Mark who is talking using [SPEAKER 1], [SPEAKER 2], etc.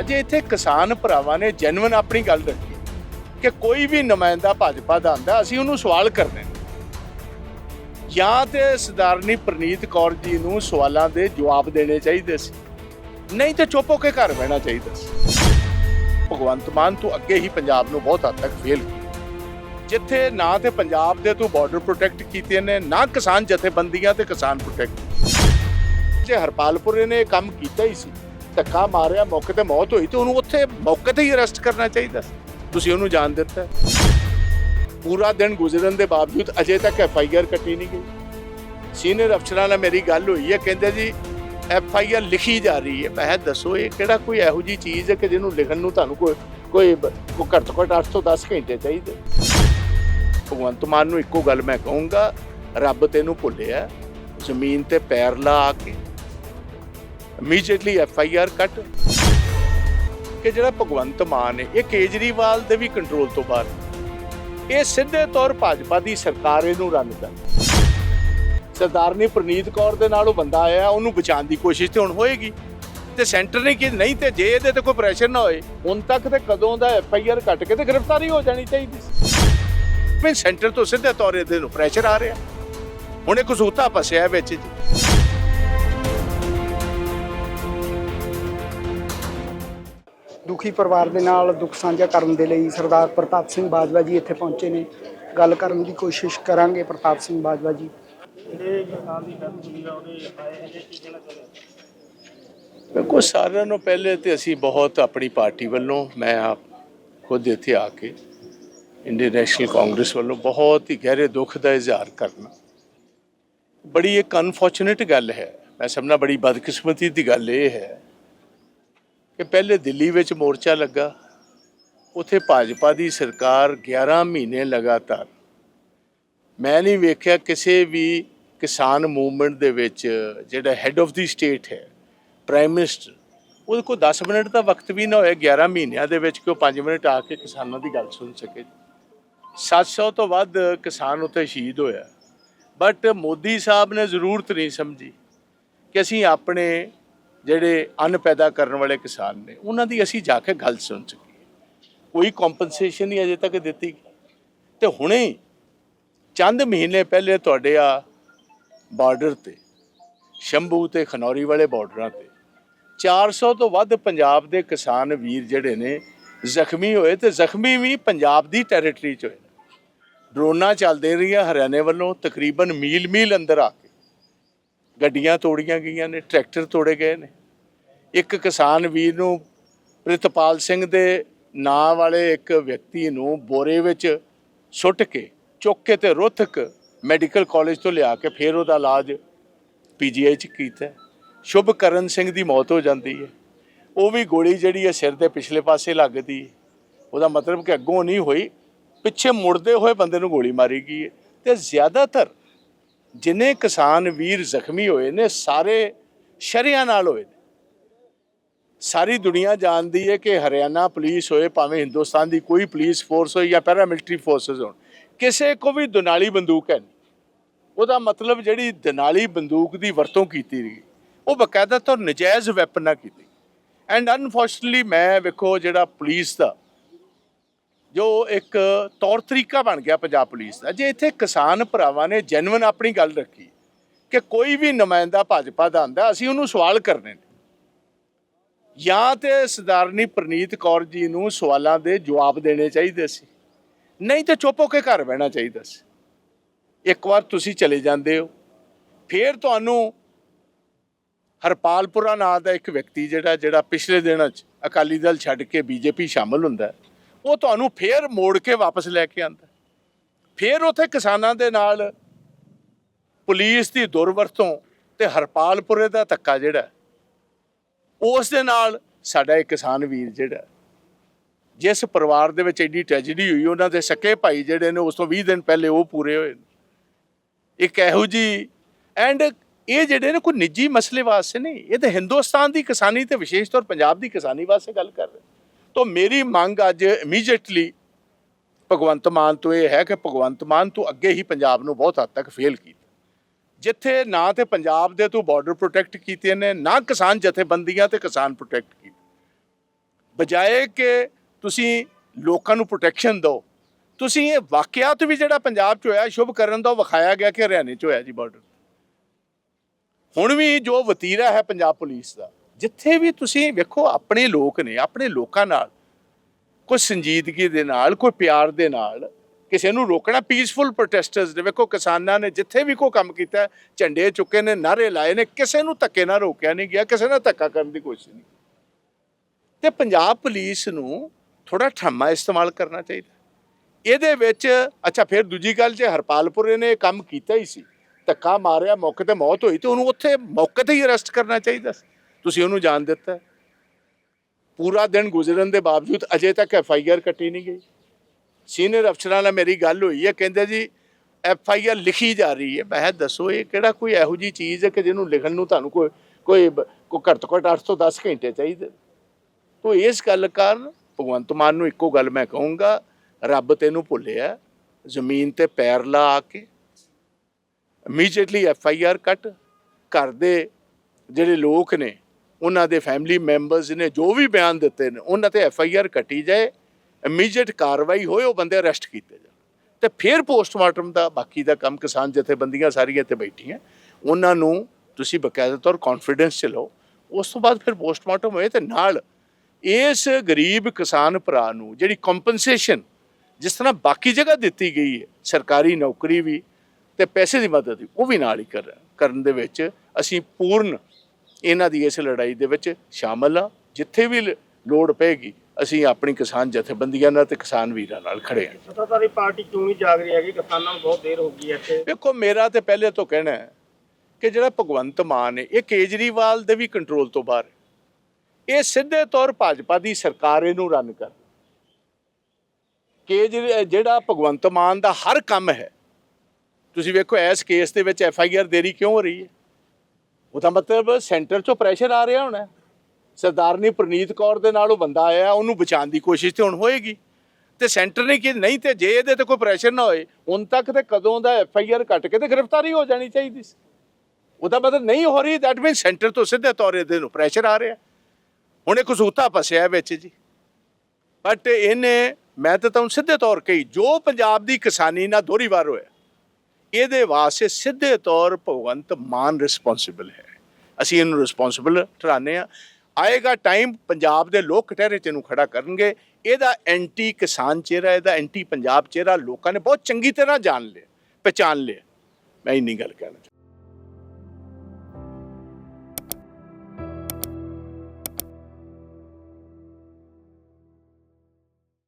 [SPEAKER 1] ਅਜੇ ਇੱਥੇ ਕਿਸਾਨ ਭਰਾਵਾਂ ਨੇ ਜੈਨੂਇਨ ਆਪਣੀ ਗੱਲ ਰੱਖੀ ਕਿ ਕੋਈ ਵੀ ਨੁਮਾਇੰਦਾ ਭਾਜਪਾ ਦਾ ਆਂਦਾ ਅਸੀਂ ਉਹਨੂੰ ਸਵਾਲ ਕਰਦੇ ਨੇ। ਜਾਂ ਤੇ ਸਰਦਾਰਨੀ ਪ੍ਰਨੀਤ ਕੌਰ ਜੀ ਨੂੰ ਸਵਾਲਾਂ ਦੇ ਜਵਾਬ ਦੇਣੇ ਚਾਹੀਦੇ ਸੀ, ਨਹੀਂ ਤੇ ਚੁੱਪ ਹੋ ਕੇ ਘਰ ਬਹਿਣਾ ਚਾਹੀਦਾ ਸੀ ਭਗਵੰਤ ਮਾਨ ਤੋਂ ਅੱਗੇ ਹੀ ਪੰਜਾਬ ਨੂੰ ਬਹੁਤ ਹੱਦ ਤੱਕ ਫੇਲ ਜਿੱਥੇ ਨਾ ਤੇ ਪੰਜਾਬ ਦੇ ਤੂੰ ਬਾਰਡਰ ਪ੍ਰੋਟੈਕਟ ਕੀਤੇ ਨੇ, ਨਾ ਕਿਸਾਨ ਜਥੇਬੰਦੀਆਂ ਤੇ ਕਿਸਾਨ ਪ੍ਰੋਟੈਕਟ ਜੇ ਹਰਪਾਲਪੁਰੇ ਨੇ ਇਹ ਕੰਮ ਕੀਤਾ ਹੀ ਸੀ, ਧੱਕਾ ਮਾਰਿਆ, ਮੌਕੇ ਤੇ ਮੌਤ ਹੋਈ, ਤੇ ਉਹਨੂੰ ਉੱਥੇ ਮੌਕੇ ਤੇ ਹੀ ਅਰੈਸਟ ਕਰਨਾ ਚਾਹੀਦਾ ਤੁਸੀਂ ਉਹਨੂੰ ਜਾਣ ਦਿੱਤਾ। ਪੂਰਾ ਦਿਨ ਗੁਜ਼ਰਨ ਦੇ ਬਾਵਜੂਦ ਅਜੇ ਤੱਕ ਐਫ ਆਈ ਆਰ ਕੱਟੀ ਨਹੀਂ ਗਈ। ਸੀਨੀਅਰ ਅਫਸਰਾਂ ਨਾਲ ਮੇਰੀ ਗੱਲ ਹੋਈ ਹੈ, ਕਹਿੰਦੇ ਜੀ, ਐਫ ਆਈ ਆਰ ਲਿਖੀ ਜਾ ਰਹੀ ਹੈ। ਮੈਂ ਦੱਸੋ ਇਹ ਕਿਹੜਾ ਕੋਈ ਇਹੋ ਜੀ ਚੀਜ਼ ਹੈ ਕਿ ਜਿਹਨੂੰ ਲਿਖਣ ਨੂੰ ਤੁਹਾਨੂੰ ਕੋਈ ਕੋਈ ਕੋਈ ਘੱਟ ਤੋਂ ਘੱਟ 8 ਤੋਂ 10 ਘੰਟੇ ਚਾਹੀਦੇ? ਭਗਵੰਤ ਮਾਨ ਨੂੰ ਇੱਕੋ ਗੱਲ ਮੈਂ ਕਹੂੰਗਾ, ਰੱਬ ਤੈਨੂੰ ਭੁੱਲਿਆ, ਜ਼ਮੀਨ ਤੇ ਪੈਰ ਲਾ ਆ ਕੇ। Immediately F I R cut ਕਿ ਜਿਹੜਾ ਭਗਵੰਤ ਮਾਨ ਹੈ, ਇਹ ਕੇਜਰੀਵਾਲ ਦੇ ਵੀ ਕੰਟਰੋਲ ਤੋਂ ਬਾਹਰ ਇਹ ਸਿੱਧੇ ਤੌਰ ਭਾਜਪਾ ਦੀ ਸਰਕਾਰ ਇਹਨੂੰ ਰੰਗਦਾ ਸਰਦਾਰਨੀ ਪ੍ਰਨੀਤ ਕੌਰ ਦੇ ਨਾਲ ਉਹ ਬੰਦਾ ਆਇਆ, ਉਹਨੂੰ ਬਚਾਉਣ ਦੀ ਕੋਸ਼ਿਸ਼ ਤੇ ਹੁਣ ਹੋਏਗੀ। ਤੇ ਸੈਂਟਰ ਨੇ ਕਿ ਨਹੀਂ ਤੇ ਜੇ ਇਹਦੇ ਤੇ ਕੋਈ ਪ੍ਰੈਸ਼ਰ ਨਾ ਹੋਏ, ਹੁਣ ਤੱਕ ਤੇ ਕਦੋਂ ਦਾ ਐਫ ਆਈ ਆਰ ਕੱਟ ਕੇ ਤੇ ਗ੍ਰਿਫਤਾਰੀ ਹੋ ਜਾਣੀ ਚਾਹੀਦੀ ਸੀ। ਵੀ ਸੈਂਟਰ ਤੋਂ ਸਿੱਧੇ ਤੌਰ ਇਹਦੇ ਨੂੰ ਪ੍ਰੈਸ਼ਰ ਆ ਰਿਹਾ। ਹੁਣ ਇਹ ਕਸੂਤਾ ਫਸਿਆ ਵਿੱਚ ਜੀ।
[SPEAKER 2] ਦੁਖੀ ਪਰਿਵਾਰ ਦੇ ਨਾਲ ਦੁੱਖ ਸਾਂਝਾ ਕਰਨ ਦੇ ਲਈ ਸਰਦਾਰ ਪ੍ਰਤਾਪ ਸਿੰਘ ਬਾਜਵਾ ਜੀ ਇੱਥੇ ਪਹੁੰਚੇ ਨੇ। ਗੱਲ ਕਰਨ ਦੀ ਕੋਸ਼ਿਸ਼ ਕਰਾਂਗੇ ਪ੍ਰਤਾਪ ਸਿੰਘ ਬਾਜਵਾ ਜੀ।
[SPEAKER 1] ਦੇਖੋ ਸਾਰਿਆਂ ਨੂੰ ਪਹਿਲੇ ਤੇ ਅਸੀਂ ਬਹੁਤ ਆਪਣੀ ਪਾਰਟੀ ਵੱਲੋਂ ਮੈਂ ਆਪ ਖੁਦ ਇੱਥੇ ਆ ਕੇ ਇੰਡੀਅਨ ਨੈਸ਼ਨਲ ਕਾਂਗਰਸ ਵੱਲੋਂ ਬਹੁਤ ਹੀ ਗਹਿਰੇ ਦੁੱਖ ਦਾ ਇਜ਼ਹਾਰ ਕਰਨਾ। ਬੜੀ ਇੱਕ ਅਨਫੋਰਚੂਨੇਟ ਗੱਲ ਹੈ। ਮੈਂ ਸਮਝਣਾ ਬੜੀ ਬਦਕਿਸਮਤੀ ਦੀ ਗੱਲ ਇਹ ਹੈ ਕਿ ਪਹਿਲੇ ਦਿੱਲੀ ਵਿੱਚ ਮੋਰਚਾ ਲੱਗਾ, ਉਥੇ ਭਾਜਪਾ ਦੀ ਸਰਕਾਰ 11 ਮਹੀਨੇ ਲਗਾਤਾਰ। ਮੈਂ ਨਹੀਂ ਵੇਖਿਆ ਕਿਸੇ ਵੀ ਕਿਸਾਨ ਮੂਵਮੈਂਟ ਦੇ ਵਿੱਚ ਜਿਹੜਾ ਹੈੱਡ ਆਫ ਦੀ ਸਟੇਟ ਹੈ ਪ੍ਰਾਈਮ ਮਿਨਿਸਟਰ ਉਹਦੇ ਕੋਲ 10 ਮਿੰਟ ਦਾ ਵਕਤ ਵੀ ਨਾ ਹੋਇਆ 11 ਮਹੀਨਿਆਂ ਦੇ ਵਿੱਚ ਕਿ ਉਹ 5 ਮਿੰਟ ਆ ਕੇ ਕਿਸਾਨਾਂ ਦੀ ਗੱਲ ਸੁਣ ਸਕੇ। 700 ਤੋਂ ਵੱਧ ਕਿਸਾਨ ਉੱਥੇ ਸ਼ਹੀਦ ਹੋਇਆ। ਬਟ ਮੋਦੀ ਸਾਹਿਬ ਨੇ ਜ਼ਰੂਰਤ ਨਹੀਂ ਸਮਝੀ ਕਿ ਅਸੀਂ ਆਪਣੇ ਜਿਹੜੇ ਅੰਨ ਪੈਦਾ ਕਰਨ ਵਾਲੇ ਕਿਸਾਨ ਨੇ, ਉਹਨਾਂ ਦੀ ਅਸੀਂ ਜਾ ਕੇ ਗੱਲ ਸੁਣ ਸਕੀਏ। ਕੋਈ ਕੰਪਨਸੇਸ਼ਨ ਨਹੀਂ ਅਜੇ ਤੱਕ ਦਿੱਤੀ। ਗਈ। ਤੇ ਹੁਣੇ ਚੰਦ ਮਹੀਨੇ ਪਹਿਲੇ ਤੁਹਾਡੇ ਆ ਬਾਰਡਰ ਤੇ, ਸ਼ੰਭੂ ਤੇ, ਖਨੌਰੀ ਵਾਲੇ ਬਾਰਡਰਾਂ ਤੇ 400 ਤੋਂ ਵੱਧ ਪੰਜਾਬ ਦੇ ਕਿਸਾਨ ਵੀਰ ਜਿਹੜੇ ਨੇ ਜ਼ਖਮੀ ਹੋਏ ਤੇ ਜ਼ਖਮੀ ਵੀ ਪੰਜਾਬ ਦੀ ਟੈਰੀਟਰੀ 'ਚ ਹੋਏ ਡਰੋਨਾਂ ਚੱਲਦੇ ਰਹੀਆਂ ਹਰਿਆਣੇ ਵੱਲੋਂ, ਤਕਰੀਬਨ ਮੀਲ ਮੀਲ ਅੰਦਰ ਆ ਕੇ। ਗੱਡੀਆਂ ਤੋੜੀਆਂ ਗਈਆਂ ਨੇ, ਟਰੈਕਟਰ ਤੋੜੇ ਗਏ ਨੇ। ਇੱਕ ਕਿਸਾਨ ਵੀਰ ਨੂੰ ਪ੍ਰਿਤਪਾਲ ਸਿੰਘ ਦੇ ਨਾਂ ਵਾਲੇ ਇੱਕ ਵਿਅਕਤੀ ਨੂੰ ਬੋਰੇ ਵਿੱਚ ਸੁੱਟ ਕੇ, ਚੁੱਕ ਕੇ ਤੇ ਰੋਹਤਕ ਮੈਡੀਕਲ ਕਾਲਜ ਤੋਂ ਲਿਆ ਕੇ ਫਿਰ ਉਹਦਾ ਇਲਾਜ ਪੀਜੀਆਈ ਚ ਕੀਤਾ ਸ਼ੁਭਕਰਨ ਸਿੰਘ ਦੀ ਮੌਤ ਹੋ ਜਾਂਦੀ ਹੈ। ਉਹ ਵੀ ਗੋਲੀ ਜਿਹੜੀ ਹੈ ਸਿਰ ਦੇ ਪਿਛਲੇ ਪਾਸੇ ਲੱਗਦੀ ਹੈ। ਉਹਦਾ ਮਤਲਬ ਕਿ ਅੱਗੋਂ ਨਹੀਂ ਹੋਈ। ਪਿੱਛੇ ਮੁੜਦੇ ਹੋਏ ਬੰਦੇ ਨੂੰ ਗੋਲੀ ਮਾਰੀ ਗਈ ਹੈ। ਤੇ ਜ਼ਿਆਦਾਤਰ ਜਿੰਨੇ ਕਿਸਾਨ ਵੀਰ ਜ਼ਖਮੀ ਹੋਏ ਨੇ, ਸਾਰੇ ਸ਼ਰਿਆਂ ਨਾਲ ਹੋਏ ਨੇ। ਸਾਰੀ ਦੁਨੀਆ ਜਾਣਦੀ ਹੈ ਕਿ ਹਰਿਆਣਾ ਪੁਲਿਸ ਹੋਏ, ਭਾਵੇਂ ਹਿੰਦੁਸਤਾਨ ਦੀ ਕੋਈ ਪੁਲਿਸ ਫੋਰਸ ਹੋਏ ਜਾਂ ਪੈਰਾਮਿਲਟਰੀ ਫੋਰਸਸ ਹੋਣ, ਕਿਸੇ ਕੋ ਵੀ ਦੁਨਾਲੀ ਬੰਦੂਕ ਹੈ ਨਹੀਂ। ਉਹਦਾ ਮਤਲਬ ਜਿਹੜੀ ਦਨਾਲੀ ਬੰਦੂਕ ਦੀ ਵਰਤੋਂ ਕੀਤੀ ਗਈ, ਉਹ ਬਕਾਇਦਾ ਤੌਰ ਨਜਾਇਜ਼ ਵੈਪਨ ਨਾਲ ਕੀਤੀ ਐਂਡ ਅਨਫੋਰਚੂਨਟਲੀ ਮੈਂ ਵੇਖੋ ਜਿਹੜਾ ਪੁਲਿਸ ਦਾ ਜੋ ਇੱਕ ਤੌਰ ਤਰੀਕਾ ਬਣ ਗਿਆ ਪੰਜਾਬ ਪੁਲਿਸ ਦਾ ਜੇ ਇੱਥੇ ਕਿਸਾਨ ਭਰਾਵਾਂ ਨੇ ਜੈਨੂਇਨ ਆਪਣੀ ਗੱਲ ਰੱਖੀ ਕਿ ਕੋਈ ਵੀ ਨੁਮਾਇੰਦਾ ਭਾਜਪਾ ਦਾ ਆਂਦਾ ਅਸੀਂ ਉਹਨੂੰ ਸਵਾਲ ਕਰਨੇ ਨੇ। ਜਾਂ ਤੇ ਸਰਦਾਰਨੀ ਪ੍ਰਨੀਤ ਕੌਰ ਜੀ ਨੂੰ ਸਵਾਲਾਂ ਦੇ ਜਵਾਬ ਦੇਣੇ ਚਾਹੀਦੇ ਸੀ ਨਹੀਂ ਤੇ ਚੁੱਪ ਹੋ ਕੇ ਘਰ ਬਹਿਣਾ ਚਾਹੀਦਾ ਸੀ। ਇੱਕ ਵਾਰ ਤੁਸੀਂ ਚਲੇ ਜਾਂਦੇ ਹੋ ਫਿਰ ਤੁਹਾਨੂੰ ਹਰਪਾਲਪੁਰਾ ਨਾਂ ਦਾ ਇੱਕ ਵਿਅਕਤੀ ਜਿਹੜਾ ਜਿਹੜਾ ਪਿਛਲੇ ਦਿਨਾਂ 'ਚ ਅਕਾਲੀ ਦਲ ਛੱਡ ਕੇ ਬੀਜੇਪੀ ਸ਼ਾਮਲ ਹੁੰਦਾ ਹੈ, ਉਹ ਤੁਹਾਨੂੰ ਫੇਰ ਮੋੜ ਕੇ ਵਾਪਸ ਲੈ ਕੇ ਆਂਦਾ ਫੇਰ ਉਥੇ ਕਿਸਾਨਾਂ ਦੇ ਨਾਲ ਪੁਲਿਸ ਦੀ ਦੁਰਵਰਤੋਂ ਤੇ ਹਰਪਾਲਪੁਰੇ ਦਾ ਧੱਕਾ ਜਿਹੜਾ ਉਸ ਦੇ ਨਾਲ ਸਾਡਾ ਇੱਕ ਕਿਸਾਨ ਵੀਰ ਜਿਹੜਾ ਜਿਸ ਪਰਿਵਾਰ ਦੇ ਵਿੱਚ ਐਡੀ ਟ੍ਰੈਜੇਡੀ ਹੋਈ, ਉਹਨਾਂ ਦੇ ਸਕੇ ਭਾਈ ਜਿਹੜੇ ਨੇ ਉਸ ਤੋਂ 20 ਦਿਨ ਪਹਿਲੇ ਉਹ ਪੂਰੇ ਹੋਏ ਨੇ। ਇੱਕ ਇਹੋ ਜੀ ਐਂਡ ਇਹ ਜਿਹੜੇ ਨੇ ਕੋਈ ਨਿੱਜੀ ਮਸਲੇ ਵਾਸਤੇ ਨਹੀਂ, ਇਹ ਤਾਂ ਹਿੰਦੁਸਤਾਨ ਦੀ ਕਿਸਾਨੀ ਤੇ ਵਿਸ਼ੇਸ਼ ਤੌਰ ਪੰਜਾਬ ਦੀ ਕਿਸਾਨੀ ਵਾਸਤੇ ਗੱਲ ਕਰ ਰਹੇ ਤਾਂ ਮੇਰੀ ਮੰਗ ਅੱਜ ਇਮੀਡੀਏਟਲੀ ਭਗਵੰਤ ਮਾਨ ਤੋਂ ਇਹ ਹੈ ਕਿ ਭਗਵੰਤ ਮਾਨ ਤੋਂ ਅੱਗੇ ਹੀ ਪੰਜਾਬ ਨੂੰ ਬਹੁਤ ਹੱਦ ਤੱਕ ਫੇਲ ਕੀਤਾ। ਜਿੱਥੇ ਨਾ ਤੇ ਪੰਜਾਬ ਦੇ ਤੂੰ ਬਾਰਡਰ ਪ੍ਰੋਟੈਕਟ ਕੀਤੇ ਨੇ, ਨਾ ਕਿਸਾਨ ਜਥੇਬੰਦੀਆਂ ਤੇ ਕਿਸਾਨ ਪ੍ਰੋਟੈਕਟ ਕੀਤੇ। ਬਜਾਏ ਕਿ ਤੁਸੀਂ ਲੋਕਾਂ ਨੂੰ ਪ੍ਰੋਟੈਕਸ਼ਨ ਦਿਓ, ਤੁਸੀਂ ਇਹ ਵਾਕਿਆਤ ਵੀ ਜਿਹੜਾ ਪੰਜਾਬ 'ਚ ਹੋਇਆ, ਸ਼ੁਭ ਕਰਨ ਦਾ ਵਿਖਾਇਆ ਗਿਆ ਕਿ ਹਰਿਆਣੇ 'ਚ ਹੋਇਆ ਜੀ ਬਾਰਡਰ ਹੁਣ ਵੀ ਜੋ ਵਤੀਰਾ ਹੈ ਪੰਜਾਬ ਪੁਲਿਸ ਦਾ ਜਿੱਥੇ ਵੀ ਤੁਸੀਂ ਵੇਖੋ, ਆਪਣੇ ਲੋਕ ਨੇ, ਆਪਣੇ ਲੋਕਾਂ ਨਾਲ, ਕੋਈ ਸੰਜੀਦਗੀ ਦੇ ਨਾਲ, ਕੋਈ ਪਿਆਰ ਦੇ ਨਾਲ, ਕਿਸੇ ਨੂੰ ਰੋਕਣਾ ਪੀਸਫੁਲ ਪ੍ਰੋਟੈਸਟਰਸ ਨੇ, ਵੇਖੋ ਕਿਸਾਨਾਂ ਨੇ ਜਿੱਥੇ ਵੀ ਕੋਈ ਕੰਮ ਕੀਤਾ, ਝੰਡੇ ਚੁੱਕੇ ਨੇ ਨਾਰੇ ਲਾਏ ਨੇ, ਕਿਸੇ ਨੂੰ ਧੱਕੇ ਨਾਲ ਰੋਕਿਆ ਨਹੀਂ ਗਿਆ, ਕਿਸੇ ਨਾਲ ਧੱਕਾ ਕਰਨ ਦੀ ਕੋਸ਼ਿਸ਼ ਨਹੀਂ ਤੇ ਪੰਜਾਬ ਪੁਲਿਸ ਨੂੰ ਥੋੜਾ ਠੰਮਾ ਇਸਤੇਮਾਲ ਕਰਨਾ ਚਾਹੀਦਾ। ਇਹਦੇ ਵਿੱਚ, ਅੱਛਾ, ਫਿਰ ਦੂਜੀ ਗੱਲ, ਜੇ ਹਰਪਾਲਪੁਰੇ ਨੇ ਇਹ ਕੰਮ ਕੀਤਾ ਹੀ ਸੀ, ਧੱਕਾ ਮਾਰਿਆ, ਮੌਕੇ ਤੇ ਮੌਤ ਹੋਈ, ਤੇ ਉਹਨੂੰ ਉੱਥੇ ਮੌਕੇ ਤੇ ਹੀ ਅਰੈਸਟ ਕਰਨਾ ਚਾਹੀਦਾ ਸੀ। ਤੁਸੀਂ ਉਹਨੂੰ ਜਾਣ ਦਿੱਤਾ। ਪੂਰਾ ਦਿਨ ਗੁਜ਼ਰਨ ਦੇ ਬਾਵਜੂਦ ਅਜੇ ਤੱਕ ਐਫ ਆਈ ਆਰ ਕੱਟੀ ਨਹੀਂ ਗਈ। ਸੀਨੀਅਰ ਅਫਸਰਾਂ ਨਾਲ ਮੇਰੀ ਗੱਲ ਹੋਈ ਹੈ, ਕਹਿੰਦੇ ਜੀ, ਐਫ ਆਈ ਆਰ ਲਿਖੀ ਜਾ ਰਹੀ ਹੈ। ਮੈਂ ਦੱਸੋ ਇਹ ਕਿਹੜਾ ਕੋਈ ਇਹੋ ਜੀ ਚੀਜ਼ ਹੈ ਕਿ ਜਿਹਨੂੰ ਲਿਖਣ ਨੂੰ ਤੁਹਾਨੂੰ ਕੋਈ ਕੋਈ ਬ- ਘੱਟ ਤੋਂ ਘੱਟ 8 ਤੋਂ 10 ਘੰਟੇ ਚਾਹੀਦੇ। ਤੋ ਇਸ ਗੱਲ ਕਾਰਨ ਭਗਵੰਤ ਮਾਨ ਨੂੰ ਇੱਕੋ ਗੱਲ ਮੈਂ ਕਹੂੰਗਾ, ਰੱਬ ਤੈਨੂੰ ਭੁੱਲਿਆ, ਜ਼ਮੀਨ ਤੇ ਪੈਰ ਲਾ ਆ ਕੇ immediately F I R cut. ਘਰ ਦੇ ਜਿਹੜੇ ਲੋਕ ਨੇ ਉਹਨਾਂ ਦੇ ਫੈਮਿਲੀ ਮੈਂਬਰਸ ਨੇ ਜੋ ਵੀ ਬਿਆਨ ਦਿੱਤੇ ਨੇ, ਉਹਨਾਂ ਤੇ ਐਫ ਆਈ ਆਰ ਕੱਟੀ ਜਾਏ, ਇਮੀਡੀਏਟ ਕਾਰਵਾਈ ਹੋਏ, ਉਹ ਬੰਦੇ ਅਰੈਸਟ ਕੀਤੇ ਜਾਣ। ਤੇ ਫਿਰ ਪੋਸਟਮਾਰਟਮ ਦਾ ਬਾਕੀ ਦਾ ਕੰਮ ਕਿਸਾਨ ਜਥੇਬੰਦੀਆਂ ਸਾਰੀਆਂ ਇੱਥੇ ਬੈਠੀਆਂ। ਉਹਨਾਂ ਨੂੰ ਤੁਸੀਂ ਬਕਾਇਦਾ ਤੌਰ ਕੌਨਫੀਡੈਂਸ ਚ ਲਓ। ਉਸ ਤੋਂ ਬਾਅਦ ਫਿਰ ਪੋਸਟਮਾਰਟਮ ਹੋਏ ਤੇ ਨਾਲ ਇਸ ਗਰੀਬ ਕਿਸਾਨ ਭਰਾ ਨੂੰ ਜਿਹੜੀ ਕੰਪਨਸੇਸ਼ਨ ਜਿਸ ਤਰ੍ਹਾਂ ਬਾਕੀ ਜਗ੍ਹਾ ਦਿੱਤੀ ਗਈ ਹੈ, ਸਰਕਾਰੀ ਨੌਕਰੀ ਵੀ ਤੇ ਪੈਸੇ ਦੀ ਮਦਦ ਵੀ, ਉਹ ਵੀ ਨਾਲ ਹੀ ਕਰ ਕਰਨ ਦੇ ਵਿੱਚ ਅਸੀਂ ਪੂਰਨ ਇਹਨਾਂ ਦੀ ਇਸ ਲੜਾਈ ਦੇ ਵਿੱਚ ਸ਼ਾਮਲ ਆ। ਜਿੱਥੇ ਵੀ ਲੋੜ ਪਏਗੀ ਅਸੀਂ ਆਪਣੀ ਕਿਸਾਨ ਜਥੇਬੰਦੀਆਂ ਨਾਲ ਤੇ ਕਿਸਾਨ ਵੀਰਾਂ ਨਾਲ ਖੜੇ ਹਾਂ
[SPEAKER 3] ਸੱਤਾਧਾਰੀ ਪਾਰਟੀ ਕਿਉਂ ਨਹੀਂ ਜਾਗ ਰਹੀ ਹੈਗੀ? ਕਿਸਾਨਾਂ ਨੂੰ ਬਹੁਤ ਦੇਰ ਹੋ ਗਈ ਹੈ ਇੱਥੇ।
[SPEAKER 1] ਵੇਖੋ ਮੇਰਾ ਤੇ ਪਹਿਲੇ ਤੋਂ ਕਹਿਣਾ ਹੈ ਕਿ ਜਿਹੜਾ ਭਗਵੰਤ ਮਾਨ ਹੈ ਇਹ ਕੇਜਰੀਵਾਲ ਦੇ ਵੀ ਕੰਟਰੋਲ ਤੋਂ ਬਾਹਰ ਇਹ ਸਿੱਧੇ ਤੌਰ ਭਾਜਪਾ ਦੀ ਸਰਕਾਰ ਇਹਨੂੰ ਰਨ ਕਰ ਕੇਜਰੀ ਜਿਹੜਾ ਭਗਵੰਤ ਮਾਨ ਦਾ ਹਰ ਕੰਮ ਹੈ ਤੁਸੀਂ ਵੇਖੋ ਇਸ ਕੇਸ ਦੇ ਵਿੱਚ ਐਫ ਆਈ ਆਰ ਦੇਰੀ ਕਿਉਂ ਹੋ ਰਹੀ ਹੈ? ਉਹਦਾ ਮਤਲਬ ਸੈਂਟਰ ਚੋਂ ਪ੍ਰੈਸ਼ਰ ਆ ਰਿਹਾ ਹੋਣਾ। ਸਰਦਾਰਨੀ ਪ੍ਰਨੀਤ ਕੌਰ ਦੇ ਨਾਲ ਉਹ ਬੰਦਾ ਆਇਆ, ਉਹਨੂੰ ਬਚਾਉਣ ਦੀ ਕੋਸ਼ਿਸ਼ ਤੇ ਹੁਣ ਹੋਏਗੀ। ਤੇ ਸੈਂਟਰ ਨੇ ਕਿ, ਨਹੀਂ ਤੇ ਜੇ ਇਹਦੇ ਤੇ ਕੋਈ ਪ੍ਰੈਸ਼ਰ ਨਾ ਹੋਏ, ਹੁਣ ਤੱਕ ਤੇ ਕਦੋਂ ਦਾ ਐਫ ਆਈ ਆਰ ਕੱਟ ਕੇ ਤੇ ਗ੍ਰਿਫਤਾਰੀ ਹੋ ਜਾਣੀ ਚਾਹੀਦੀ ਸੀ। ਉਹਦਾ ਮਤਲਬ ਨਹੀਂ ਹੋ ਰਹੀ ਦੈਟ ਮੀਨ ਸੈਂਟਰ ਤੋਂ ਸਿੱਧੇ ਤੌਰ ਇਹਦੇ ਨੂੰ ਪ੍ਰੈਸ਼ਰ ਆ ਰਿਹਾ। ਹੁਣ ਇਹ ਕਸੂਤਾ ਫਸਿਆ ਵਿੱਚ ਜੀ। ਬਟ ਇਹਨੇ, ਮੈਂ ਤਾਂ ਤੁਹਾਨੂੰ ਸਿੱਧੇ ਤੌਰ ਕਹੀ, ਜੋ ਪੰਜਾਬ ਦੀ ਕਿਸਾਨੀ ਨਾਲ ਦੋਹਰੀ ਵਾਰ ਹੋਇਆ ਇਹਦੇ ਵਾਸਤੇ ਸਿੱਧੇ ਤੌਰ ਭਗਵੰਤ ਮਾਨ ਰਿਸਪੌਂਸਿਬਲ ਹੈ। ਅਸੀਂ ਇਹਨੂੰ ਰਿਸਪੌਂਸਿਬਲ ਠਹਿਰਾਉਂਦੇ ਆ ਆਏਗਾ ਟਾਈਮ ਪੰਜਾਬ ਦੇ ਲੋਕ ਕਟਹਿਰੇ ਚ ਇਹਨੂੰ ਖੜਾ ਕਰਨਗੇ। ਇਹਦਾ ਐਂਟੀ ਕਿਸਾਨ ਚਿਹਰਾ, ਇਹਦਾ ਐਂਟੀ ਪੰਜਾਬ ਚਿਹਰਾ ਲੋਕਾਂ ਨੇ ਬਹੁਤ ਚੰਗੀ ਤਰ੍ਹਾਂ ਜਾਣ ਲਿਆ ਪਛਾਣ ਲਿਆ। ਮੈਂ ਇੰਨੀ ਗੱਲ ਕਹਿਣਾ ਚਾਹੁੰਦਾ।